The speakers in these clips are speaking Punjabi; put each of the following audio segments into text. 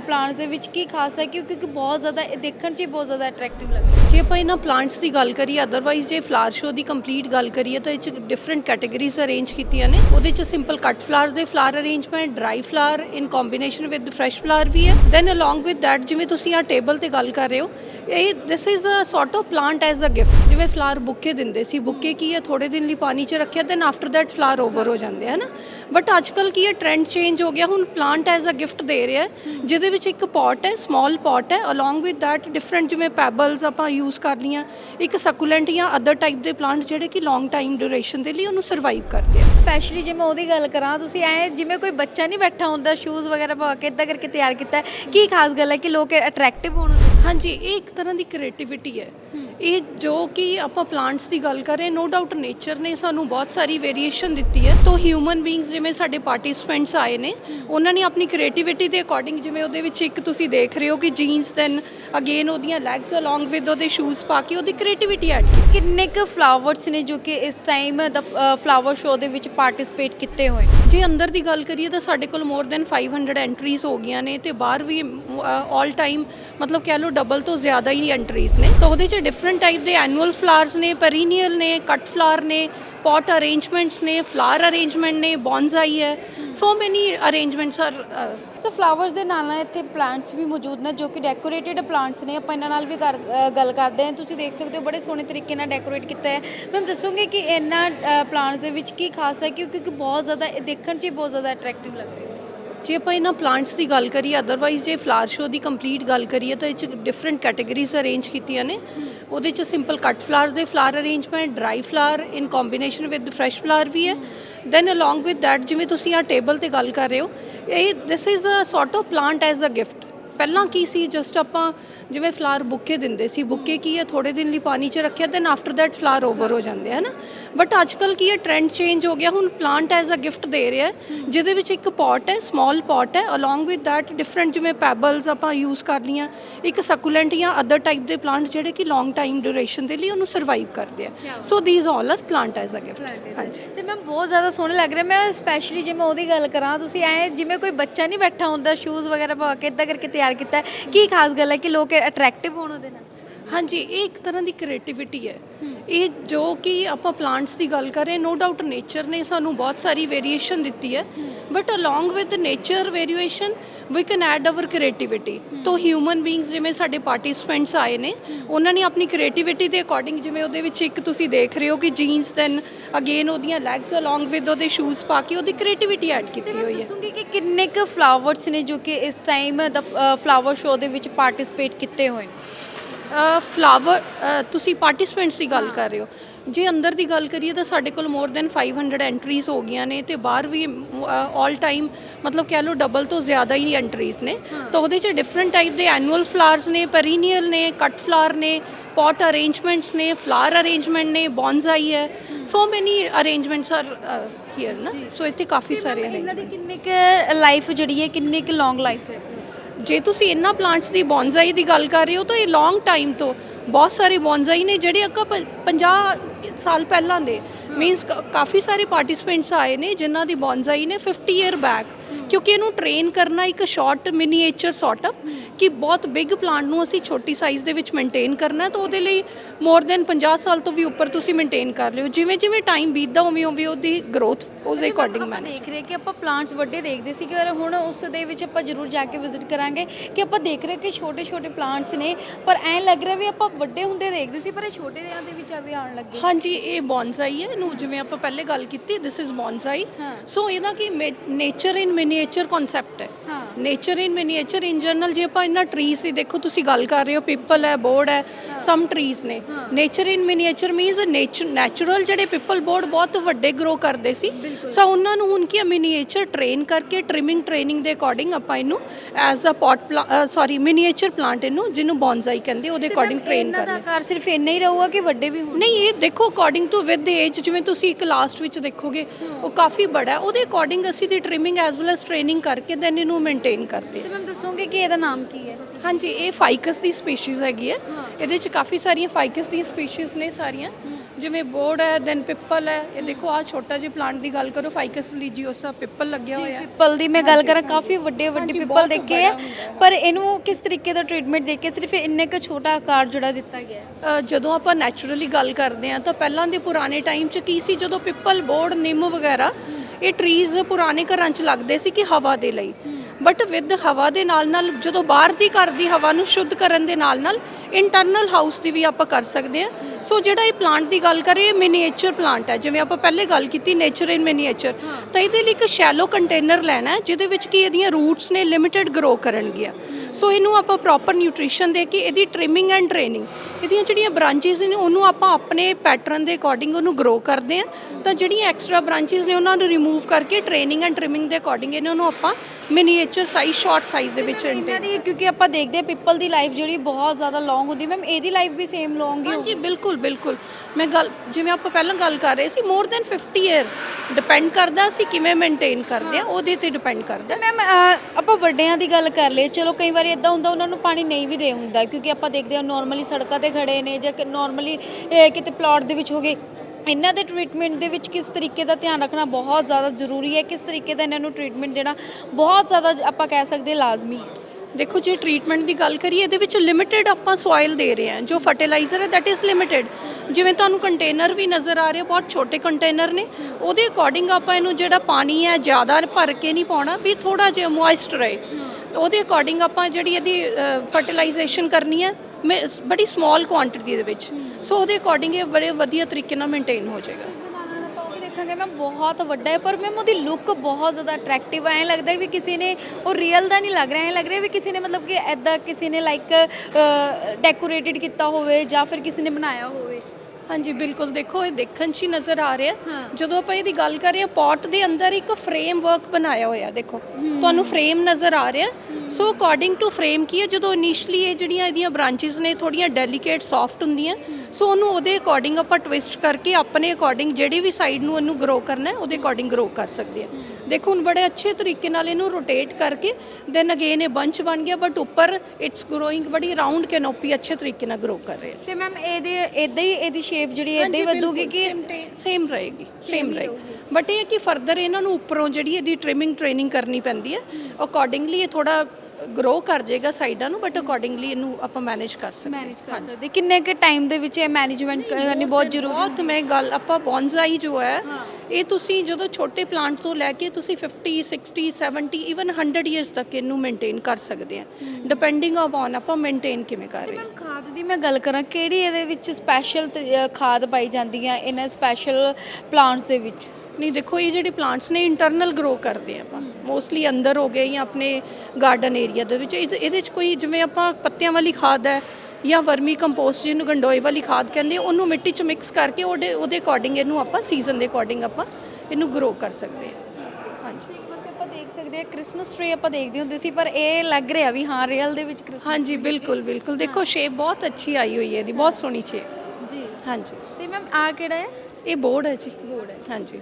ਪਲਾਂਟਸ ਦੇ ਵਿੱਚ ਕੀ ਖਾਸ ਹੈ? ਕਿਉਂਕਿ ਕਿਉਂਕਿ ਬਹੁਤ ਜ਼ਿਆਦਾ ਇਹ ਦੇਖਣ 'ਚ ਹੀ ਬਹੁਤ ਜ਼ਿਆਦਾ ਅਟਰੈਕਟਿਵ ਲੱਗਦਾ। ਜੇ ਆਪਾਂ ਇਹਨਾਂ ਪਲਾਂਟਸ ਦੀ ਗੱਲ ਕਰੀਏ ਅਦਰਵਾਈਜ਼ ਜੇ ਫਲਾਰ ਸ਼ੋ ਦੀ ਕੰਪਲੀਟ ਗੱਲ ਕਰੀਏ, ਤਾਂ ਇਹ ਚ ਡਿਫਰੈਂਟ ਕੈਟਾਗਰੀਜ਼ ਅਰੇਂਜ ਕੀਤੀਆਂ ਨੇ। ਉਹਦੇ ਚ ਸਿੰਪਲ ਕੱਟ ਫਲਾਵਰਸ ਦੇ flower arrangement dry flower in combination with fresh flower ਵੀ ਹੈ। ਦੈਨ ਅਲੋਂਗ ਵਿਦ ਥੈਟ ਜਿਵੇਂ ਤੁਸੀਂ ਆ ਟੇਬਲ ਤੇ ਗੱਲ ਕਰ ਰਹੇ ਹੋ, ਇਹ this is a sort of plant as a gift ਜਿਵੇਂ ਫਲਾਰ ਬੁੱਕੇ ਦਿੰਦੇ ਸੀ। ਬੁੱਕੇ ਕੀ ਹੈ? ਥੋੜੇ ਦਿਨ ਲਈ ਪਾਣੀ 'ਚ ਰੱਖਿਆ then after that flower over ਹੋ ਜਾਂਦੇ ਹਨ ਬਟ ਅੱਜ ਕੱਲ ਕੀ ਹੈ? ਟ੍ਰੈਂਡ ਚੇਂਜ ਹੋ ਗਿਆ। ਹੁਣ ਪਲਾਂਟ ਐਜ਼ ਅ ਗਿਫਟ ਦੇ ਰਿਹਾ ਹੈ। ਜਿਹਦੇ ਵਿੱਚ ਇੱਕ ਪੌਟ ਹੈ ਸਮਾਲ ਪੌਟ ਹੈ ਅਲੋਂਗ ਵਿਦ ਥੈਟ ਡਿਫਰੈਂਟ ਜਿਵੇਂ ਪੈਬਲਸ ਆਪਾਂ ਯੂਜ਼ ਕਰ ਲੀਆਂ ਇੱਕ ਸਕੂਲੈਂਟ ਜਾਂ ਅਦਰ ਟਾਈਪ ਦੇ ਪਲਾਂਟ ਜਿਹੜੇ ਕਿ ਲੌਂਗ ਟਾਈਮ ਡਿਊਰੇਸ਼ਨ ਦੇ ਲਈ ਉਹਨੂੰ ਸਰਵਾਈਵ ਕਰਦੇ ਆ। ਸਪੈਸ਼ਲੀ ਜੇ ਮੈਂ ਉਹਦੀ ਗੱਲ ਕਰਾਂ ਤੁਸੀਂ ਐ ਜਿਵੇਂ ਕੋਈ ਬੱਚਾ ਨਹੀਂ ਬੈਠਾ ਹੁੰਦਾ ਸ਼ੂਜ਼ ਵਗੈਰਾ ਪਾ ਕੇ ਇਦਾਂ ਕਰਕੇ ਤਿਆਰ ਕੀਤਾ ਕੀ ਖਾਸ ਗੱਲ ਹੈ ਕਿ ਲੋਕ ਅਟਰੈਕਟਿਵ ਹੋਣ? ਹਾਂਜੀ ਇਹ ਇੱਕ ਤਰ੍ਹਾਂ ਦੀ ਕ੍ਰੀਏਟੀਵਿਟੀ ਹੈ। ਇਹ ਜੋ ਕਿ ਆਪਾਂ ਪਲਾਂਟਸ ਦੀ ਗੱਲ ਕਰ ਰਹੇ ਨੋ ਡਾਊਟ ਨੇਚਰ ਨੇ ਸਾਨੂੰ ਬਹੁਤ ਸਾਰੀ ਵੇਰੀਏਸ਼ਨ ਦਿੱਤੀ ਹੈ। ਤੋਂ ਹਿਊਮਨ ਬੀਇੰਗਸ ਜਿਵੇਂ ਸਾਡੇ ਪਾਰਟਿਸਿਪੈਂਟਸ ਆਏ ਨੇ ਉਹਨਾਂ ਨੇ ਆਪਣੀ ਕ੍ਰੀਏਟੀਵਿਟੀ ਦੇ ਅਕੋਰਡਿੰਗ ਜਿਵੇਂ ਉਹਦੇ ਵਿੱਚ ਇੱਕ ਤੁਸੀਂ ਦੇਖ ਰਹੇ ਹੋ ਕਿ ਜੀਨਸ ਦੈਨ ਅਗੇਨ ਉਹਦੀਆਂ ਲੈਗਸ ਅਲੋਂਗ ਵਿਦ ਉਹਦੇ ਸ਼ੂਜ਼ ਪਾ ਕੇ ਉਹਦੀ ਕ੍ਰੀਏਟੀਵਿਟੀ ਐਡ ਕੀਤੀ। ਕਿੰਨੇ ਕੁ ਫਲਾਵਰਸ ਨੇ ਜੋ ਕਿ ਇਸ ਟਾਈਮ ਦਾ ਫਲਾਵਰ ਸ਼ੋਅ ਦੇ ਵਿੱਚ ਪਾਰਟਿਸਿਪੇਟ ਕੀਤੇ ਹੋਏ ਜੇ ਅੰਦਰ ਦੀ ਗੱਲ ਕਰੀਏ ਤਾਂ ਸਾਡੇ ਕੋਲ ਮੋਰ ਦੈਨ 500 ਐਂਟਰੀਜ਼ ਹੋ ਗਈਆਂ ਨੇ ਤੇ ਬਾਹਰ ਵੀ ਆਲ ਟਾਈਮ ਮਤਲਬ ਕਹਿ ਲਓ ਡਬਲ ਤੋਂ ਜ਼ਿਆਦਾ ਹੀ ਐਂਟਰੀਜ਼ ਨੇ। ਤਾਂ ਉਹਦੇ 'ਚ ਡਿਫਰੈਂਟ ਡਿਫਰੈਂਟ ਟਾਈਪ ਦੇ ਐਨੂਅਲ ਫਲਾਵਰਸ ਨੇ ਪੈਰੀਨੀਅਲ ਨੇ ਕੱਟ ਫਲਾਵਰ ਨੇ ਪੌਟ ਅਰੇਂਜਮੈਂਟਸ ਨੇ ਫਲਾਵਰ ਅਰੇਂਜਮੈਂਟ ਨੇ ਬੌਨਸਾਈ ਹੈ। So many arrangements are so flowers ਦੇ ਨਾਲ ਨਾਲ ਇੱਥੇ ਪਲਾਂਟਸ ਵੀ ਮੌਜੂਦ ਨੇ ਜੋ ਕਿ ਡੈਕੋਰੇਟਿਡ ਪਲਾਂਟਸ ਨੇ। ਆਪਾਂ ਇਹਨਾਂ ਨਾਲ ਵੀ ਕਰ- ਗੱਲ ਕਰਦੇ ਹਾਂ। ਤੁਸੀਂ ਦੇਖ ਸਕਦੇ ਹੋ ਬੜੇ ਸੋਹਣੇ ਤਰੀਕੇ ਨਾਲ ਡੈਕੋਰੇਟ ਕੀਤਾ ਹੈ। ਮੈਮ ਦੱਸੋਗੇ ਕਿ ਇਹਨਾਂ ਪਲਾਂਟਸ ਦੇ ਵਿੱਚ ਕੀ ਖਾਸ ਹੈ? ਕਿਉਂਕਿ ਬਹੁਤ ਜ਼ਿਆਦਾ ਦੇਖਣ 'ਚ ਹੀ ਬਹੁਤ ਜ਼ਿਆਦਾ ਅਟਰੈਕਟਿਵ ਲੱਗ ਰਹੇ ਜੇ ਆਪਾਂ ਇਹਨਾਂ ਪਲਾਂਟਸ ਦੀ ਗੱਲ ਕਰੀਏ ਅਦਰਵਾਈਜ਼ ਜੇ ਫਲਾਰ ਸ਼ੋ ਦੀ ਕੰਪਲੀਟ ਗੱਲ ਕਰੀਏ ਤਾਂ ਇਹ ਚ ਡਿਫਰੈਂਟ ਕੈਟਾਗਰੀਜ਼ ਅਰੇਂਜ ਕੀਤੀਆਂ ਨੇ। ਉਹਦੇ ਚ ਸਿੰਪਲ ਕੱਟ ਫਲਾਰਸ ਦੇ flower arrangement dry flower in combination with fresh flower ਵੀ ਹੈ। ਦੈਨ ਅਲੋਂਗ ਵਿਦ ਥੈਟ ਜਿਵੇਂ ਤੁਸੀਂ ਆ ਟੇਬਲ ਤੇ ਗੱਲ ਕਰ ਰਹੇ ਹੋ, ਇਹ this is a sort of plant as a gift ਪਹਿਲਾਂ ਕੀ ਸੀ? ਜਸਟ ਆਪਾਂ ਜਿਵੇਂ ਫਲਾਵਰ ਬੁੱਕੇ ਦਿੰਦੇ ਸੀ। ਬੁੱਕੇ ਕੀ ਹੈ? ਥੋੜੇ ਦਿਨ ਲਈ ਪਾਣੀ 'ਚ ਰੱਖਿਆ then after that flower over ਹੋ ਜਾਂਦੇ ਹਨ ਬਟ ਅੱਜ ਕੱਲ ਕੀ ਹੈ? ਟ੍ਰੈਂਡ ਚੇਂਜ ਹੋ ਗਿਆ। ਹੁਣ ਪਲਾਂਟ ਐਜ਼ ਅ ਗਿਫਟ ਦੇ ਰਿਹਾ ਹੈ ਜਿਹਦੇ ਵਿੱਚ ਇੱਕ ਪੌਟ ਹੈ ਸਮਾਲ ਪੌਟ ਹੈ। ਅਲੋਂਗ ਵਿਦ ਥੈਟ ਡਿਫਰੈਂਟ ਜਿਵੇਂ ਪੈਬਲਸ ਆਪਾਂ ਯੂਜ਼ ਕਰ ਲੀਆਂ ਇੱਕ ਸਕੂਲੈਂਟ ਜਾਂ ਅਦਰ ਟਾਈਪ ਦੇ ਪਲਾਂਟ ਜਿਹੜੇ ਕਿ ਲੌਂਗ ਟਾਈਮ ਡਿਊਰੇਸ਼ਨ ਦੇ ਲਈ ਉਹਨੂੰ ਸਰਵਾਈਵ ਕਰਦੇ ਆ। So these all are plant as a gift ਹਾਂਜੀ। ਤੇ ਮੈਮ ਬਹੁਤ ਜ਼ਿਆਦਾ ਸੋਹਣੇ ਲੱਗ ਰਹੇ। ਮੈਂ ਸਪੈਸ਼ਲੀ ਜੇ ਮੈਂ ਉਹਦੀ ਗੱਲ ਕਰਾਂ ਤੁਸੀਂ ਐ ਜਿਵੇਂ ਕੋਈ ਬੱਚਾ ਨਹੀਂ ਬੈਠਾ ਹੁੰਦਾ ਸ਼ੂਜ਼ ਵਗੈਰਾ ਪਾ ਕੇ ਇਦਾਂ ਕਰਕੇ ਤਿਆਰ ਕੀਤਾ ਹੈ। ਕੀ ਖਾਸ ਗੱਲ ਹੈ ਕਿ ਲੋਕ ਅਟਰੈਕਟਿਵ ਹੋਣ ਉਹਦੇ ਨਾਲ? ਹਾਂਜੀ ਇਹ ਇੱਕ ਤਰ੍ਹਾਂ ਦੀ ਕ੍ਰੀਏਟੀਵਿਟੀ ਹੈ। ਇਹ ਜੋ ਕਿ ਆਪਾਂ ਪਲਾਂਟਸ ਦੀ ਗੱਲ ਕਰ ਰਹੇ ਨੋ ਡਾਊਟ ਨੇਚਰ ਨੇ ਸਾਨੂੰ ਬਹੁਤ ਸਾਰੀ ਵੇਰੀਏਸ਼ਨ ਦਿੱਤੀ ਹੈ। But along with nature variation we can add our creativity ਤੋਂ ਹਿਊਮਨ ਬੀਇੰਗਸ ਜਿਵੇਂ ਸਾਡੇ ਪਾਰਟਿਸਿਪੈਂਟਸ ਆਏ ਨੇ ਉਹਨਾਂ ਨੇ ਆਪਣੀ ਕ੍ਰੀਏਟੀਵਿਟੀ ਦੇ ਅਕੋਰਡਿੰਗ ਜਿਵੇਂ ਉਹਦੇ ਵਿੱਚ ਇੱਕ ਤੁਸੀਂ ਦੇਖ ਰਹੇ ਹੋ ਕਿ ਜੀਨਸ ਦੈਨ ਅਗੇਨ ਉਹਦੀਆਂ ਲੈਗਸ ਅਲੋਂਗ ਵਿਦ ਉਹਦੇ ਸ਼ੂਜ਼ ਪਾ ਕੇ ਉਹਦੀ ਕ੍ਰੀਏਟੀਵਿਟੀ ਐਡ ਕੀਤੀ ਹੋਈ ਹੈ। ਦੱਸੂੰਗੀ ਕਿ ਕਿੰਨੇ ਕੁ ਫਲਾਵਰਸ ਨੇ ਜੋ ਕਿ ਇਸ ਟਾਈਮ ਦਾ ਫਲਾਵਰ ਸ਼ੋਅ ਦੇ ਵਿੱਚ ਪਾਰਟਿਸਿਪੇਟ ਕੀਤੇ ਹੋਏ ਨੇ? ਫਲਾਵਰ ਤੁਸੀਂ ਪਾਰਟਿਸਪੈਂਟਸ ਦੀ ਗੱਲ ਕਰ ਰਹੇ ਹੋ। ਜੇ ਅੰਦਰ ਦੀ ਗੱਲ ਕਰੀਏ ਤਾਂ ਸਾਡੇ ਕੋਲ ਮੋਰ ਦੈਨ 500 ਐਂਟਰੀਜ਼ ਹੋ ਗਈਆਂ ਨੇ ਤੇ ਬਾਹਰ ਵੀ ਆਲ ਟਾਈਮ ਮਤਲਬ ਕਹਿ ਲਓ ਡਬਲ ਤੋਂ ਜ਼ਿਆਦਾ ਹੀ ਐਂਟਰੀਜ਼ ਨੇ। ਤਾਂ ਉਹਦੇ 'ਚ ਡਿਫਰੈਂਟ ਟਾਈਪ ਦੇ ਐਨੂਅਲ ਫਲਾਵਰਸ ਨੇ ਪੈਰੀਨੀਅਲ ਨੇ ਕੱਟ ਫਲਾਵਰ ਨੇ ਪੌਟ ਅਰੇਂਜਮੈਂਟਸ ਨੇ ਫਲਾਵਰ ਅਰੇਂਜਮੈਂਟ ਨੇ ਬੌਨਸਾਈ ਹੈ। So many arrangements are here ਨਾ। ਸੋ ਇੱਥੇ ਕਾਫੀ ਸਾਰੇ ਇਹਨਾਂ ਅਰੇਂਜਮੈਂਟ ਦੀ ਕਿੰਨੇ ਕੁ ਲਾਈਫ ਜਿਹੜੀ ਹੈ ਕਿੰਨੇ ਕੁ ਲੌਂਗ ਲਾਈਫ ਹੈ? ਜੇ ਤੁਸੀਂ ਇਹਨਾਂ ਪਲਾਂਟਸ ਦੀ ਬੌਨਸਾਈ ਦੀ ਗੱਲ ਕਰ ਰਹੇ ਹੋ ਤਾਂ ਇਹ ਲੌਂਗ ਟਾਈਮ ਤੋਂ ਬਹੁਤ ਸਾਰੇ ਬੌਨਸਾਈ ਨੇ ਜਿਹੜੇ ਅੱਗਾ 50 ਸਾਲ ਪਹਿਲਾਂ ਦੇ। ਮੀਨਸ ਕਾਫੀ ਸਾਰੇ ਪਾਰਟਿਸਿਪੈਂਟਸ ਆਏ ਨੇ ਜਿਨ੍ਹਾਂ ਦੀ ਬੌਨਸਾਈ ਨੇ 50 ਇਅਰ ਬੈਕ ਕਿਉਂਕਿ ਇਹਨੂੰ ਟ੍ਰੇਨ ਕਰਨਾ ਇੱਕ ਸ਼ਾਰਟ ਮਿਨੀਏਚਰ ਸੌਟ ਅਪ ਕਿ ਬਹੁਤ ਬਿਗ ਪਲਾਂਟ ਨੂੰ ਅਸੀਂ ਛੋਟੀ ਸਾਈਜ਼ ਦੇ ਵਿੱਚ ਮੇਨਟੇਨ ਕਰਨਾ ਤਾਂ ਉਹਦੇ ਲਈ ਮੋਰ ਦੈਨ 50 ਸਾਲ ਤੋਂ ਵੀ ਉੱਪਰ ਤੁਸੀਂ ਮੇਨਟੇਨ ਕਰ ਲਿਓ। ਜਿਵੇਂ ਜਿਵੇਂ ਟਾਈਮ ਬੀਤਦਾ ਉਵੇਂ ਉਵੇਂ ਉਹਦੀ ਗਰੋਥ ਉਹਦੇ ਅਕੋਰਡਿੰਗ ਮੈਨੇਜ ਦੇਖ ਰਹੇ ਕਿ ਆਪਾਂ ਪਲਾਂਟਸ ਵੱਡੇ ਦੇਖਦੇ ਸੀ ਕਿ ਪਰ ਹੁਣ ਉਸ ਦੇ ਵਿੱਚ ਆਪਾਂ ਜ਼ਰੂਰ ਜਾ ਕੇ ਵਿਜ਼ਿਟ ਕਰਾਂਗੇ ਕਿ ਆਪਾਂ ਦੇਖ ਰਹੇ ਕਿ ਛੋਟੇ ਛੋਟੇ ਪਲਾਂਟਸ ਨੇ ਪਰ ਐਂ ਲੱਗ ਰਿਹਾ ਵੀ ਆਪਾਂ ਵੱਡੇ ਹੁੰਦੇ ਦੇਖਦੇ ਸੀ ਪਰ ਇਹ ਛੋਟੇ ਦੇ ਦੇ ਵਿੱਚ ਵੀ ਆਉਣ ਲੱਗੇ। ਹਾਂਜੀ ਇਹ ਬੌਨਸਾਈ ਹੈ ਇਹਨੂੰ ਜਿਵੇਂ ਆਪਾਂ ਪਹਿਲੇ ਗੱਲ ਕੀਤੀ ਦਿਸ ਇਜ਼ ਬੌਨਸਾਈ। ਸੋ ਇਹਦਾ ਕੀ ਨੇਚਰ ਇਨ ਮਿਨੀਏਚਰ ਕਨਸੈਪਟ ਹੈ। ਹਾਂ। Nature in miniature in general ਜੇ ਆਪਾਂ ਇਹਨਾਂ ਟਰੀਜ਼ ਦੀ ਦੇਖੋ ਤੁਸੀਂ ਗੱਲ ਕਰ ਰਹੇ ਹੋ ਪੀਪਲ ਹੈ ਬੋਰਡ ਹੈ ਸਮ ਟਰੀਜ਼ ਨੇ। Nature in miniature means natural ਜਿਹੜੇ ਪੀਪਲ ਬੋਰਡ ਬਹੁਤ ਵੱਡੇ ਗਰੋ ਕਰਦੇ ਸੀ। ਸੋ ਉਹਨਾਂ ਨੂੰ ਹੁਣ ਕੀ ਮਿਨੀਏਚਰ ਟ੍ਰੇਨ ਕਰਕੇ ਟ੍ਰਿਮਿੰਗ ਟ੍ਰੇਨਿੰਗ ਦੇ ਅਕੋਰਡਿੰਗ ਆਪਾਂ ਇਹਨੂੰ as a pot sorry miniature plant ਇਹਨੂੰ ਜਿਹਨੂੰ ਬੌਨਸਾਈ ਕਹਿੰਦੇ ਉਹਦੇ ਅਕੋਰਡਿੰਗ ਟ੍ਰੇਨ ਇਹਨਾਂ ਦਾ ਆਕਾਰ ਸਿਰਫ ਇੰਨਾ ਹੀ ਰਹੂਗਾ ਕਿ ਵੱਡੇ ਵੀ ਹੋਣ? ਨਹੀਂ ਇਹ ਦੇਖੋ according to with the age ਜਿਵੇਂ ਤੁਸੀਂ ਇੱਕ ਲਾਸਟ ਵਿੱਚ ਦੇਖੋਗੇ ਉਹ ਕਾਫੀ ਬੜਾ ਹੈ। ਉਹਦੇ ਅਕੋਰਡਿੰਗ ਅਸੀਂ ਦੀ trimming as well as training ਕਰਕੇ ਦੈਨ ਇਹਨੂੰ ਮੇਨਟੇਨ ਕਰਦੇ ਤੇ ਮੈਂ ਦੱਸੂਗੀ ਕਿ ਇਹਦਾ ਨਾਮ ਕੀ ਹੈ? ਹਾਂ ਹਾਂਜੀ ਇਹ ਫਾਈਕਸ ਦੀ ਸਪੀਸੀਜ਼ ਹੈਗੀ ਹੈ। ਇਹਦੇ ਚ ਕਾਫੀ ਸਾਰੀਆਂ ਫਾਈਕਸ ਦੀਆਂ ਸਪੀਸੀਜ਼ ਨੇ ਸਾਰੀਆਂ। ਜਿਵੇਂ ਬੋਰਡ ਹੈ ਦੈਨ ਪਿੱਪਲ ਹੈ। ਇਹ ਦੇਖੋ ਆ ਛੋਟਾ ਜਿਹਾ ਪਲਾਂਟ ਦੀ ਗੱਲ ਕਰੋ ਫਾਈਕਸ ਲੀਜੀਓਸਾ ਪਿੱਪਲ ਲੱਗਿਆ ਹੋਇਆ ਹੈ। ਪਿੱਪਲ ਦੀ ਮੈਂ ਗੱਲ ਕਰਾਂ ਕਾਫੀ ਵੱਡੇ ਵੱਡੇ ਹਾਂਜੀ, ਪਿੱਪਲ ਬਹੁਤ ਦੇਖੇ ਹੈ। ਪਰ ਇਹਨੂੰ ਕਿਸ ਤਰੀਕੇ ਦਾ ਟ੍ਰੀਟਮੈਂਟ ਦੇ ਕੇ ਸਿਰਫ ਇੰਨੇ ਕੁ ਛੋਟਾ ਆਕਾਰ ਜਿਹੜਾ ਦਿੱਤਾ ਗਿਆ ਹੈ? ਅ, ਜਦੋਂ ਆਪਾਂ ਨੈਚੁਰਲੀ ਗੱਲ ਕਰਦੇ ਆ ਤਾਂ ਪਹਿਲਾਂ ਦੇ ਪੁਰਾਣੇ ਟਾਈਮ 'ਚ ਕੀ ਸੀ? ਜਦੋਂ ਪਿੱਪਲ ਬੋਰਡ ਨਿੰਮ ਵਗੈਰਾ ਇਹ ਟਰੀਜ਼ ਪੁਰਾਣੇ ਘਰਾਂ 'ਚ ਲੱਗਦੇ ਸੀ ਕਿ ਹਵਾ ਦੇ ਲਈ। ਬਟ ਵਿਦ ਹਵਾ ਦੇ ਨਾਲ ਨਾਲ ਜਦੋਂ ਬਾਹਰ ਦੀ ਘਰ ਦੀ ਹਵਾ ਨੂੰ ਸ਼ੁੱਧ ਕਰਨ ਦੇ ਨਾਲ ਨਾਲ ਇੰਟਰਨਲ ਹਾਊਸ ਦੀ ਵੀ ਆਪਾਂ ਕਰ ਸਕਦੇ ਆ ਸੋ ਜਿਹੜਾ ਇਹ ਪਲਾਂਟ ਦੀ ਗੱਲ ਕਰੀਏ ਮਿਨੀਏਚਰ ਪਲਾਂਟ ਹੈ। ਜਿਵੇਂ ਆਪਾਂ ਪਹਿਲੇ ਗੱਲ ਕੀਤੀ ਨੇਚਰ ਇਨ ਮਿਨੀਏਚਰ ਤਾਂ ਇਹਦੇ ਲਈ ਇੱਕ ਸ਼ੈਲੋ ਕੰਟੇਨਰ ਲੈਣਾ ਜਿਹਦੇ ਵਿੱਚ ਕੀ ਇਹਦੀਆਂ ਰੂਟਸ ਨੇ ਲਿਮਿਟਿਡ ਗਰੋ ਕਰਨਗੀਆਂ। ਸੋ ਇਹਨੂੰ ਆਪਾਂ ਪ੍ਰੋਪਰ ਨਿਊਟ੍ਰੀਸ਼ਨ ਦੇ ਕੇ ਇਹਦੀ ਟ੍ਰਿਮਿੰਗ ਐਂਡ ਟ੍ਰੇਨਿੰਗ ਇਹਦੀਆਂ ਜਿਹੜੀਆਂ ਬ੍ਰਾਂਚਿਸ ਨੇ ਉਹਨੂੰ ਆਪਾਂ ਆਪਣੇ ਪੈਟਰਨ ਦੇ ਅਕੋਰਡਿੰਗ ਉਹਨੂੰ ਗਰੋ ਕਰਦੇ ਆ ਤਾਂ ਜਿਹੜੀਆਂ ਐਕਸਟਰਾ ਬ੍ਰਾਂਚਿਸ ਨੇ ਉਹਨਾਂ ਨੂੰ ਰਿਮੂਵ ਕਰਕੇ ਟ੍ਰੇਨਿੰਗ ਐਂਡ ਟ੍ਰਿਮਿੰਗ ਦੇ ਅਕੋਰਡਿੰਗ ਇਹਨਾਂ ਨੂੰ ਆਪਾਂ ਮਿਨੀਏਚਰ ਸਾਈਜ਼ ਸ਼ਾਰਟ ਸਾਈਜ਼ ਦੇ ਵਿੱਚ ਇਹਨਾਂ ਦੀ ਕਿਉਂਕਿ ਆਪਾਂ ਦੇਖਦੇ ਪਿੱਪਲ ਦੀ ਲਾਈਫ ਜਿਹੜੀ ਬਹੁਤ ਜ਼ਿਆਦਾ ਲੌਂਗ ਹੁੰਦੀ ਮੈਮ ਇਹਦੀ ਲਾਈਫ ਵੀ ਸੇਮ ਲੌਂਗ ਹੀ ਹਾਂਜੀ ਬਿਲਕੁਲ। ਬਿਲਕੁਲ ਮੈਂ ਗੱਲ ਜਿਵੇਂ ਆਪਾਂ ਪਹਿਲਾਂ ਗੱਲ ਕਰ ਰਹੇ ਸੀ ਮੋਰ ਦੈਨ 50 ਇਅਰ ਡਿਪੈਂਡ ਕਰਦਾ ਸੀ ਕਿਵੇਂ ਮੇਨਟੇਨ ਕਰਦੇ ਆ ਉਹਦੇ ਤੇ ਡਿਪੈਂਡ ਕਰਦਾ। ਮੈਮ ਆਪਾਂ ਵੱਡਿਆਂ ਦੀ ਗੱਲ ਕਰ ਲਈਏ ਚਲੋ ਕਈ ਵਾਰੀ ਇਦਾਂ ਹੁੰਦਾ ਉਹਨਾਂ ਨੂੰ ਪਾਣੀ ਨਹੀਂ ਵੀ ਦੇ ਹੁੰਦਾ ਕਿਉਂਕਿ ਆਪਾਂ ਦੇਖਦੇ ਹਾਂ ਨਾਰਮਲੀ ਸੜਕਾਂ ਤੇ ਖੜੇ ਨੇ ਜਾਂ ਨਾਰਮਲੀ ਕਿਤੇ ਪਲਾਟ ਦੇ ਵਿੱਚ ਹੋ ਗਏ। ਇਹਨਾਂ ਦੇ ਟ੍ਰੀਟਮੈਂਟ ਦੇ ਵਿੱਚ ਕਿਸ ਤਰੀਕੇ ਦਾ ਧਿਆਨ ਰੱਖਣਾ ਬਹੁਤ ਜ਼ਿਆਦਾ ਜ਼ਰੂਰੀ ਹੈ ਕਿਸ ਤਰੀਕੇ ਦਾ ਇਹਨਾਂ ਨੂੰ ਟ੍ਰੀਟਮੈਂਟ ਦੇਣਾ ਬਹੁਤ ਜ਼ਿਆਦਾ ਆਪਾਂ ਕਹਿ ਸਕਦੇ ਲਾਜ਼ਮੀ। ਹੈ ਦੇਖੋ, ਜੇ ਟ੍ਰੀਟਮੈਂਟ ਦੀ ਗੱਲ ਕਰੀਏ, ਇਹਦੇ ਵਿੱਚ ਲਿਮਿਟਿਡ ਆਪਾਂ ਸੋਇਲ ਦੇ ਰਹੇ ਹਾਂ, ਜੋ ਫਰਟੀਲਾਈਜ਼ਰ ਹੈ ਦੈਟ ਇਜ਼ ਲਿਮਿਟਿਡ ਜਿਵੇਂ ਤੁਹਾਨੂੰ ਕੰਟੇਨਰ ਵੀ ਨਜ਼ਰ ਆ ਰਹੇ, ਬਹੁਤ ਛੋਟੇ ਕੰਟੇਨਰ ਨੇ, ਉਹਦੇ ਅਕੋਰਡਿੰਗ ਆਪਾਂ ਇਹਨੂੰ ਜਿਹੜਾ ਪਾਣੀ ਹੈ, ਜ਼ਿਆਦਾ ਭਰ ਕੇ ਨਹੀਂ ਪਾਉਣਾ, ਵੀ ਥੋੜਾ ਜਿਹਾ ਮੋਇਸਟ ਰਹੇ। ਉਹਦੇ ਅਕੋਰਡਿੰਗ ਆਪਾਂ ਜਿਹੜੀ ਇਹਦੀ ਫਰਟੀਲਾਈਜੇਸ਼ਨ ਕਰਨੀ ਹੈ, ਮੈਂ- ਬੜੀ ਸਮਾਲ ਕੁਆਂਟੀਟੀ ਦੇ ਵਿੱਚ। ਸੋ ਉਹਦੇ ਅਕੋਰਡਿੰਗ ਇਹ ਬੜੇ ਵਧੀਆ ਤਰੀਕੇ ਨਾਲ ਮੇਨਟੇਨ ਹੋ ਜਾਏਗਾ। ਦੇਖਾਂਗੇ ਮੈਮ ਬਹੁਤ ਵੱਡਾ ਹੈ, ਪਰ ਮੈਮ ਉਹਦੀ ਲੁੱਕ ਬਹੁਤ ਜ਼ਿਆਦਾ ਅਟਰੈਕਟਿਵ ਐ ਲੱਗਦਾ ਵੀ ਕਿਸੇ ਨੇ, ਉਹ ਰੀਅਲ ਦਾ ਨਹੀਂ ਲੱਗ ਰਿਹਾ, ਐ ਲੱਗ ਰਿਹਾ ਵੀ ਕਿਸੇ ਨੇ ਮਤਲਬ ਕਿ ਐਦਾਂ ਕਿਸੇ ਨੇ ਲਾਈਕ ਡੈਕੋਰੇਟਡ ਕੀਤਾ ਹੋਵੇ ਜਾਂ ਫਿਰ ਕਿਸੇ ਨੇ ਬਣਾਇਆ ਹੋਵੇ। ਹਾਂਜੀ ਬਿਲਕੁਲ। ਦੇਖੋ ਇਹ ਦੇਖਣ 'ਚ ਹੀ ਨਜ਼ਰ ਆ ਰਿਹਾ। ਹਾਂ। ਜਦੋਂ ਆਪਾਂ ਇਹਦੀ ਗੱਲ ਕਰ ਰਹੇ ਹਾਂ ਪੌਟ ਦੇ ਅੰਦਰ ਇੱਕ ਫਰੇਮ ਵਰਕ ਬਣਾਇਆ ਹੋਇਆ ਦੇਖੋ। ਤੁਹਾਨੂੰ ਫਰੇਮ ਨਜ਼ਰ ਆ ਰਿਹਾ। ਸੋ ਅਕੋਰਡਿੰਗ ਟੂ ਫਰੇਮ ਕੀ ਹੈ ਜਦੋਂ ਇਨੀਸ਼ੀਅਲੀ ਇਹ ਜਿਹੜੀਆਂ ਇਹਦੀਆਂ ਬ੍ਰਾਂਚਸ ਨੇ ਥੋੜੀਆਂ ਡੈਲੀਕੇਟ ਸੌਫਟ ਹੁੰਦੀਆਂ ਸੋ ਉਹਨੂੰ ਉਹਦੇ ਅਕੋਰਡਿੰਗ ਆਪਾਂ ਟਵਿਸਟ ਕਰਕੇ ਆਪਣੇ ਅਕੋਰਡਿੰਗ ਜਿਹੜੀ ਵੀ ਸਾਈਡ ਨੂੰ ਇਹਨੂੰ ਗਰੋ ਕਰਨਾ ਹੈ ਉਹਦੇ ਅਕੋਰਡਿੰਗ ਗਰੋ ਕਰ ਸਕਦੇ ਆ ਦੇਖੋ ਹੁਣ ਬੜੇ ਅੱਛੇ ਤਰੀਕੇ ਨਾਲ ਇਹਨੂੰ ਰੋਟੇਟ ਕਰਕੇ ਦੈਨ ਅਗੇਨ ਇਹ ਬੰਚ ਬਣ ਗਿਆ ਬਟ ਉੱਪਰ ਇਟਸ ਗਰੋਇੰਗ ਬੜੀ ਰਾਉਂਡ ਕੈਨੋਪੀ ਅੱਛੇ ਤਰੀਕੇ ਨਾਲ ਗਰੋ ਕਰ ਰਿਹਾ। ਤੇ ਮੈਮ ਇਹਦੇ ਇਦਾਂ ਹੀ ਇਹਦੀ ਸ਼ੇਪ ਜਿਹੜੀ ਇਦਾਂ ਹੀ ਵਧੂਗੀ ਕਿ ਸੇਮ ਰਹੇਗੀ ਸੇਮ ਰਹੇਗੀ। ਬਟ ਇਹ ਕਿ ਫਰਦਰ ਇਹਨਾਂ ਨੂੰ ਉੱਪਰੋਂ ਜਿਹੜੀ ਇਹਦੀ ਟ੍ਰਿਮਿੰਗ ਟ੍ਰੇਨਿੰਗ ਕਰਨੀ ਪੈਂਦੀ ਹੈ ਅਕੋਰਡਿੰਗਲੀ ਇਹ ਥੋੜਾ ਗਰੋ ਕਰ ਜਾਏਗਾ ਸਾਈਡਾਂ ਨੂੰ ਬਟ ਅਕੋਰਡਿੰਗਲੀ ਇਹਨੂੰ ਆਪਾਂ ਮੈਨੇਜ ਕਰ ਸਕਦੇ ਹਾਂ। ਮੈਨੇਜ ਕਰ ਸਕਦੇ। ਕਿੰਨੇ ਕੁ ਟਾਈਮ ਦੇ ਵਿੱਚ ਇਹ ਮੈਨੇਜਮੈਂਟ ਕਰਨੀ ਬਹੁਤ ਜ਼ਰੂਰੀ ਬਹੁਤ ਮੈਂ ਗੱਲ ਆਪਾਂ ਬੌਨਸਾਈ ਜੋ ਹੈ ਇਹ ਤੁਸੀਂ ਜਦੋਂ ਛੋਟੇ ਪਲਾਂਟ ਤੋਂ ਲੈ ਕੇ ਤੁਸੀਂ 50 60 70 ਇਵਨ 100 ਇਅਰਸ ਤੱਕ ਇਹਨੂੰ ਮੇਨਟੇਨ ਕਰ ਸਕਦੇ ਆ ਡਿਪੈਂਡਿੰਗ ਅਪਨ ਆਪਾਂ ਮੇਨਟੇਨ ਕਿਵੇਂ ਕਰ ਰਹੇ ਹਾਂ। ਖਾਦ ਦੀ ਮੈਂ ਗੱਲ ਕਰਾਂ ਕਿਹੜੀ ਇਹਦੇ ਵਿੱਚ ਸਪੈਸ਼ਲ ਖਾਦ ਪਾਈ ਜਾਂਦੀ ਹੈ ਇਹਨਾਂ ਸਪੈਸ਼ਲ ਪਲਾਂਟਸ ਦੇ ਵਿੱਚ? ਨਹੀਂ ਦੇਖੋ ਇਹ ਜਿਹੜੇ ਪਲਾਂਟਸ ਨੇ ਇੰਟਰਨਲ ਗਰੋ ਕਰਦੇ ਆ ਆਪਾਂ। ਮੋਸਟਲੀ ਅੰਦਰ ਹੋ ਗਏ ਜਾਂ ਆਪਣੇ ਗਾਰਡਨ ਏਰੀਆ ਦੇ ਵਿੱਚ। ਇਹਦੇ ਇਹਦੇ ਚ ਕੋਈ ਜਿਵੇਂ ਆਪਾਂ ਪੱਤਿਆਂ ਵਾਲੀ ਖਾਦ ਹੈ ਜਾਂ ਵਰਮੀ ਕੰਪੋਸਟ ਜਿਹਨੂੰ ਗੰਡੋਏ ਵਾਲੀ ਖਾਦ ਕਹਿੰਦੇ ਆ, ਉਹਨੂੰ ਮਿੱਟੀ ਚ ਮਿਕਸ ਕਰਕੇ ਉਹਦੇ ਉਹਦੇ ਅਕੋਰਡਿੰਗ ਇਹਨੂੰ ਆਪਾਂ ਸੀਜ਼ਨ ਦੇ ਅਕੋਰਡਿੰਗ ਆਪਾਂ ਇਹਨੂੰ ਗਰੋ ਕਰ ਸਕਦੇ ਹਾਂ। ਹਾਂਜੀ। ਇੱਕ ਪਾਸੇ ਆਪਾਂ ਦੇਖ ਸਕਦੇ ਹਾਂ ਕ੍ਰਿਸਮਸ ਟ੍ਰੀ ਆਪਾਂ ਦੇਖਦੇ ਹੁੰਦੇ ਸੀ ਪਰ ਇਹ ਲੱਗ ਰਿਹਾ ਵੀ ਹਾਂ ਰੀਅਲ ਦੇ ਵਿੱਚ ਹਾਂਜੀ ਬਿਲਕੁਲ ਬਿਲਕੁਲ। ਦੇਖੋ ਸ਼ੇਪ ਬਹੁਤ ਅੱਛੀ ਆਈ ਹੋਈ ਹੈ ਇਹਦੀ ਬਹੁਤ ਸੋਹਣੀ ਸ਼ੇਪ ਜੀ। ਹਾਂਜੀ। ਤੇ ਮੈਮ ਆ ਕਿਹੜਾ ਹੈ? ਇਹ ਬੋਰਡ ਹੈ ਜੀ। ਬੋਰਡ ਹੈ। ਹਾਂਜੀ।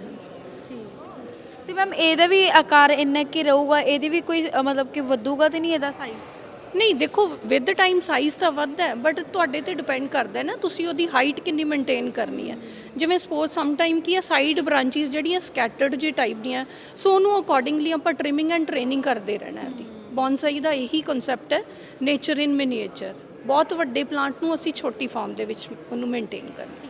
ਤੇ ਮੈਮ ਇਹਦਾ ਵੀ ਆਕਾਰ ਇੰਨਾ ਕੀ ਰਹੂਗਾ? ਇਹਦੀ ਵੀ ਕੋਈ ਅ, ਮਤਲਬ ਕਿ ਵਧੂਗਾ ਤੇ ਨਹੀਂ ਇਹਦਾ ਸਾਈਜ਼ ਨਹੀਂ ਦੇਖੋ ਵਿਦ ਟਾਈਮ ਸਾਈਜ਼ ਤਾਂ ਵੱਧਦਾ ਹੈ ਬਟ ਤੁਹਾਡੇ ਤੇ ਡਿਪੈਂਡ ਕਰਦਾ ਹੈ ਨਾ ਤੁਸੀਂ ਉਹਦੀ ਹਾਈਟ ਕਿੰਨੀ ਮੇਨਟੇਨ ਕਰਨੀ ਹੈ। ਜਿਵੇਂ ਸਪੋਜ਼ ਸਮ ਟਾਈਮ ਕੀ ਹੈ ਸਾਈਡ ਬ੍ਰਾਂਚਿਸ ਜਿਹੜੀਆਂ ਸਕੈਟਰਡ ਜੀ ਟਾਈਪ ਦੀਆਂ ਸੋ ਉਹਨੂੰ ਅਕੋਰਡਿੰਗਲੀ ਆਪਾਂ ਟ੍ਰਿਮਿੰਗ ਐਂਡ ਟ੍ਰੇਨਿੰਗ ਕਰਦੇ ਰਹਿਣਾ ਹੈ ਉਹਦੀ। ਬੌਨਸਾਈ ਦਾ ਇਹੀ ਕਨਸੈਪਟ ਹੈ ਨੇਚਰ ਇਨ ਮਿਨੀਏਚਰ ਬਹੁਤ ਵੱਡੇ ਪਲਾਂਟ ਨੂੰ ਅਸੀਂ ਛੋਟੀ ਫਾਰਮ ਦੇ ਵਿੱਚ ਉਹਨੂੰ ਮੇਨਟੇਨ ਕਰਦੇ